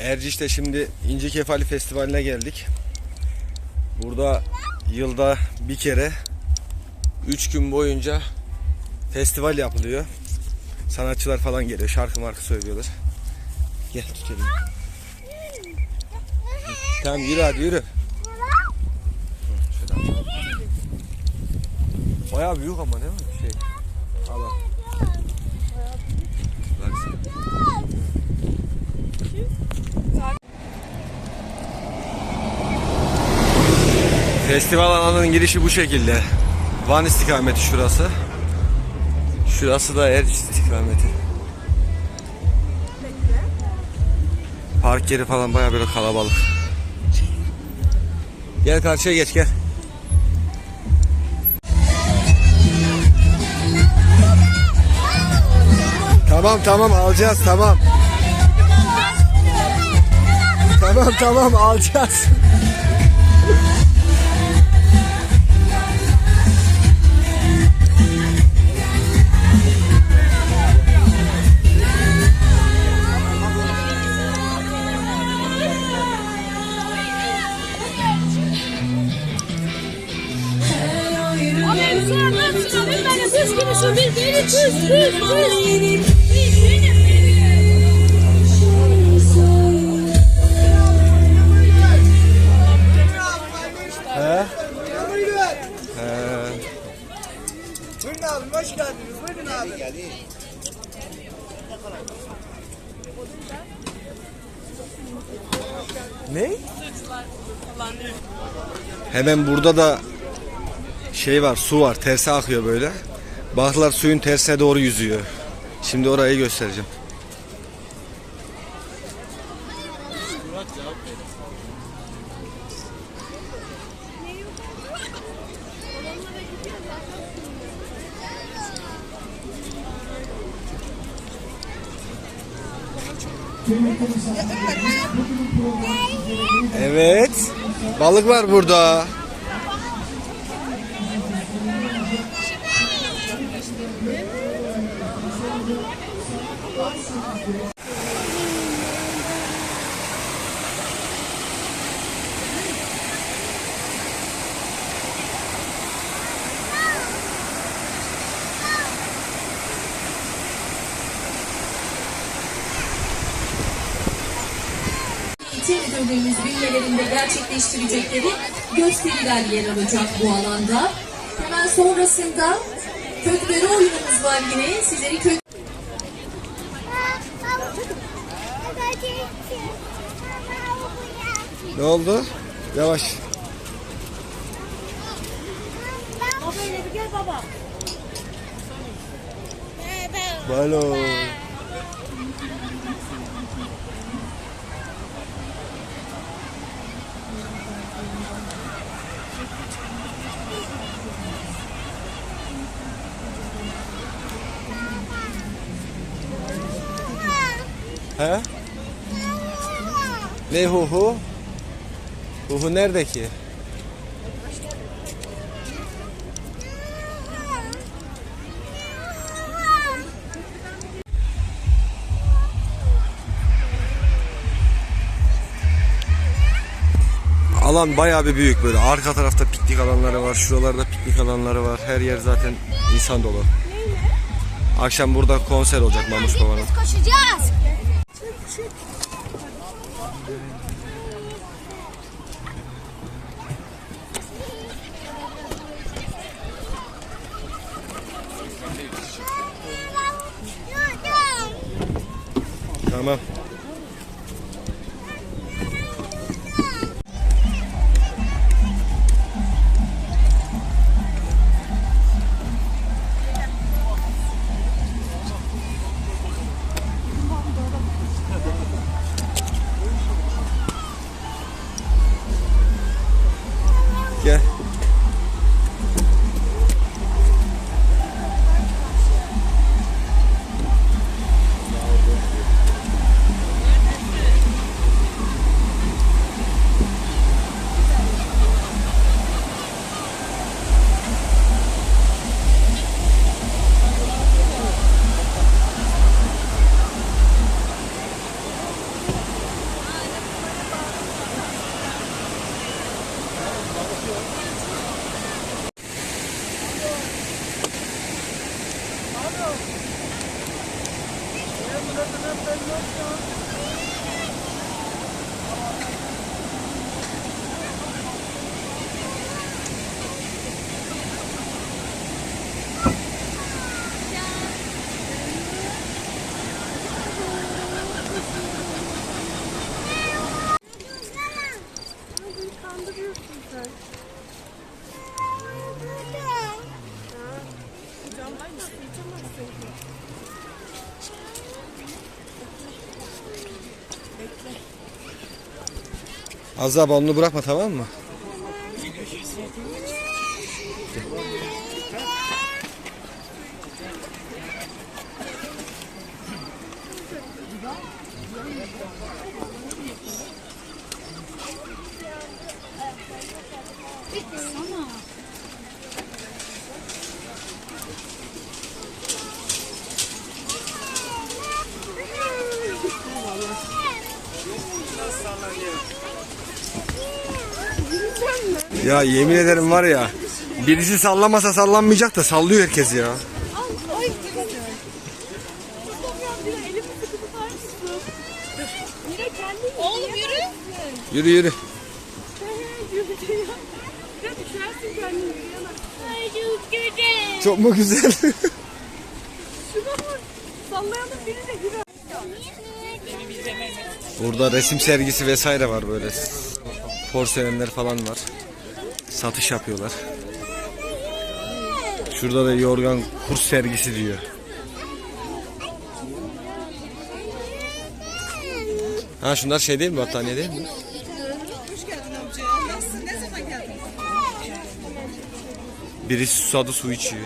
Erciş'te şimdi İnci Kefali Festivali'ne geldik. Burada yılda bir kere 3 gün boyunca festival yapılıyor. Sanatçılar falan geliyor. Şarkı markı söylüyorlar. Gel tut elimi. Tamam yürü hadi yürü. Bayağı büyük ama değil mi? Şey. Al Festival alanının girişi bu şekilde. Van istikameti şurası. Şurası da Erciş istikameti. Park yeri falan baya böyle kalabalık. Gel karşıya geç gel. Tamam tamam alacağız tamam. Tamam tamam alacağız. Hemen burada da şey var, su var. Terse akıyor böyle. Balıklar suyun tersine doğru yüzüyor. Şimdi orayı göstereceğim. Evet. Balık var burada. Müdürlüğümüz bünyelerinde gerçekleştirecekleri gösteriler yer alacak bu alanda. Hemen sonrasında kökleri oyunumuz var yine. Sizleri kök Ne oldu? Yavaş. Balo. He? Ne hu hu? Hu hu nerede ki? Alan bayağı bir büyük böyle. Arka tarafta piknik alanları var. Şuralarda piknik alanları var. Her yer zaten insan dolu. Akşam burada konser olacak Mamuş Baba'nın. Koşacağız. Tamam. Let's go. Azra balonu bırakma tamam mı? Ya yemin ederim var ya birisi sallamasa sallanmayacak da sallıyor herkes ya. Oğlum yürü. Yürü yürü. Çok mu güzel? Burada resim sergisi vesaire var böyle. Porselenler falan var. Satış yapıyorlar. Şurada da yorgan kurs sergisi diyor. Ha şunlar şey değil mi battaniye değil mi? Hoş geldin amca. Nasılsın? Ne zaman geldin? Birisi susadı su içiyor.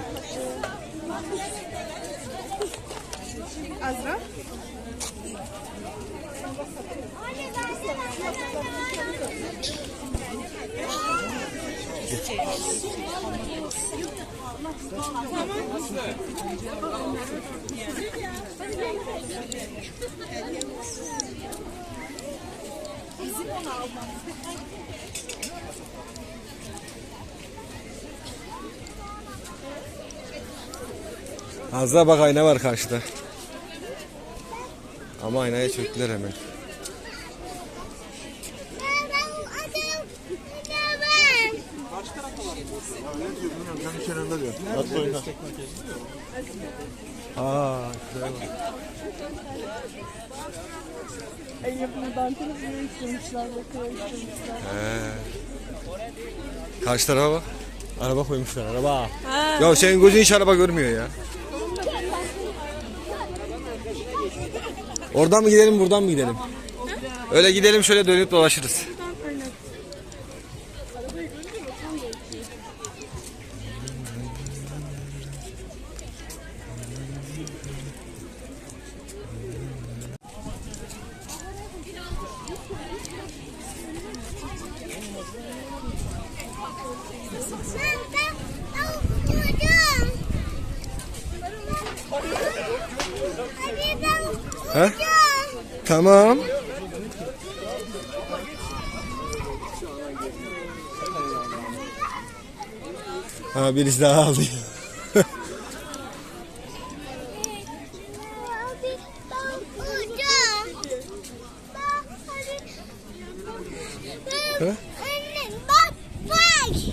Azra bak ayna var karşıda. Ama aynaya çöktüler hemen. Aa, şuraya bak. El yapımı danteli buraya istemişler. Bakıyor istemişler. He. Karşı tarafa bak. Araba koymuşlar araba. Ya senin gözün hiç araba görmüyor ya. Oradan mı gidelim buradan mı gidelim? Öyle gidelim şöyle dönüp dolaşırız. Tamam. Ha birisi daha bak.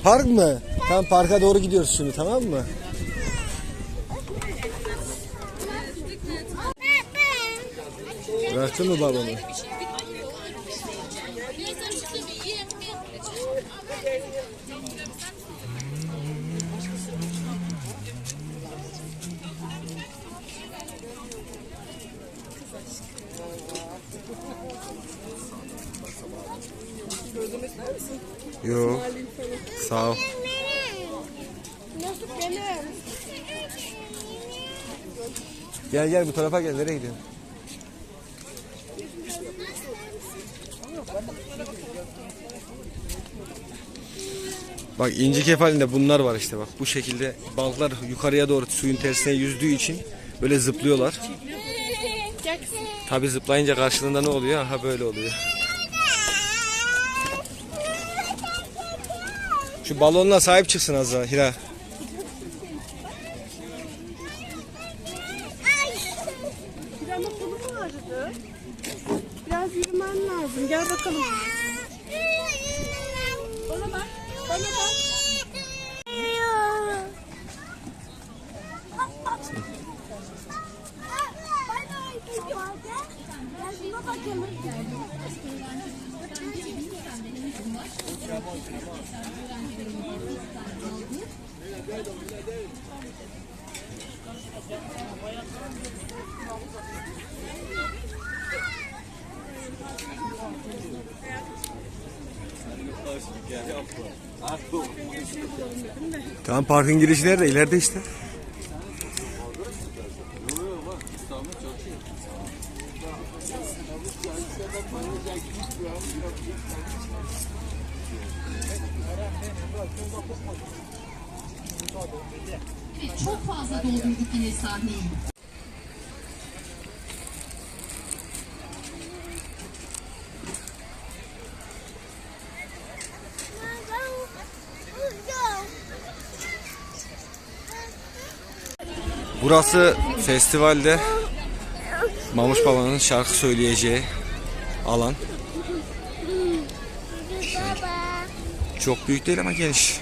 Park mı? Tamam parka doğru gidiyoruz şimdi tamam mı? Bıraktın mı babamı? Yo. Sağ ol. Gel gel bu tarafa gel. Nereye gidiyorsun? Bak inci kefalinde bunlar var işte bak. Bu şekilde balıklar yukarıya doğru suyun tersine yüzdüğü için böyle zıplıyorlar. Tabi zıplayınca karşılığında ne oluyor? Ha böyle oluyor. Şu balonla sahip çıksın Azra Hira. Bir ama kolum ağrıdı. Biraz yürümen lazım. Gel bakalım. Tamam parkın girişi nerede? İleride işte. Evet, çok fazla doldurduk yine sahneyi. Burası festivalde Mamuş Baba'nın şarkı söyleyeceği alan. Baba. Çok büyük değil ama geniş.